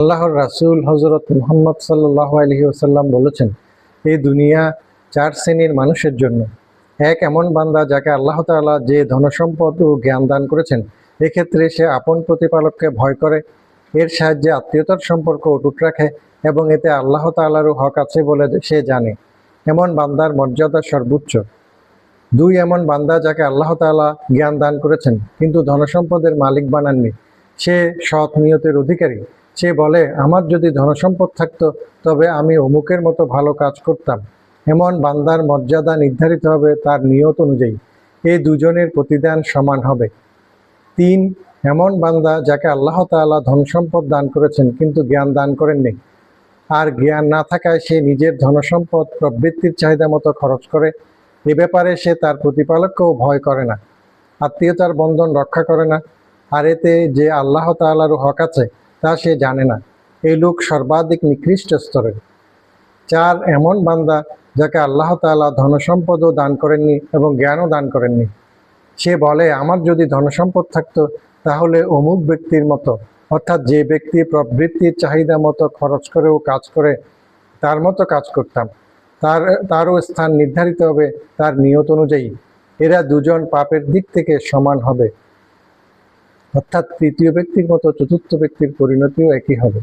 আল্লাহর রাসূল হজরত মোহাম্মদ সাল্লাহ আলহি ওসাল্লাম বলেছেন, এই দুনিয়া চার শ্রেণির মানুষের জন্য। এক এমন বান্দা যাকে আল্লাহ তাআলা যে ধনসম্পদ ও জ্ঞান দান করেছেন, এক্ষেত্রে সে আপন প্রতিপালককে ভয় করে, এর সাহায্যে আত্মীয়তার সম্পর্ক অটুট রাখে এবং এতে আল্লাহ তাআলারও হক আছে বলে সে জানে। এমন বান্দার মর্যাদা সর্বোচ্চ। দুই এমন বান্দা যাকে আল্লাহ তাআলা জ্ঞান দান করেছেন, কিন্তু ধনসম্পদের মালিক বানাননি। সে সৎ নিয়তের অধিকারী। সে বলে, আমার যদি ধনসম্পদ থাকতো, তবে আমি অমুকের মতো ভালো কাজ করতাম। এমন বান্দার মর্যাদা নির্ধারিত হবে তার নিয়ত অনুযায়ী। এই দুজনের প্রতিদান সমান হবে। তিন, এমন বান্দা যাকে আল্লাহ তাআলা ধনসম্পদ দান করেছেন, কিন্তু জ্ঞান দান করেননি আর জ্ঞান না থাকায় সে নিজের ধনসম্পদ প্রবৃত্তির চাহিদা মতো খরচ করে। এ ব্যাপারে সে তার প্রতিপালককেও ভয় করে না। আত্মীয়তার বন্ধন রক্ষা করে না। আর এতে যে আল্লাহ তাআলারও হক আছে তা সে জানে না। এই লোক সর্বাধিক নিকৃষ্ট স্তরের। চার, এমন বান্দা যাকে আল্লাহ তাআলা ধনসম্পদও দান করেননি এবং জ্ঞানও দান করেননি। সে বলে, আমার যদি ধনসম্পদ থাকতো, তাহলে অমুক ব্যক্তির মতো, অর্থাৎ যে ব্যক্তি প্রবৃত্তির চাহিদা মতো খরচ করেও কাজ করে, তার মতো কাজ করতাম। তার, তারও স্থান নির্ধারিত হবে, তার নিয়ত অনুযায়ী। এরা দুজন পাপের দিক থেকে সমান হবে। অর্থাৎ তৃতীয় ব্যক্তির মতো চতুর্থ ব্যক্তির পরিণতিও একই হবে।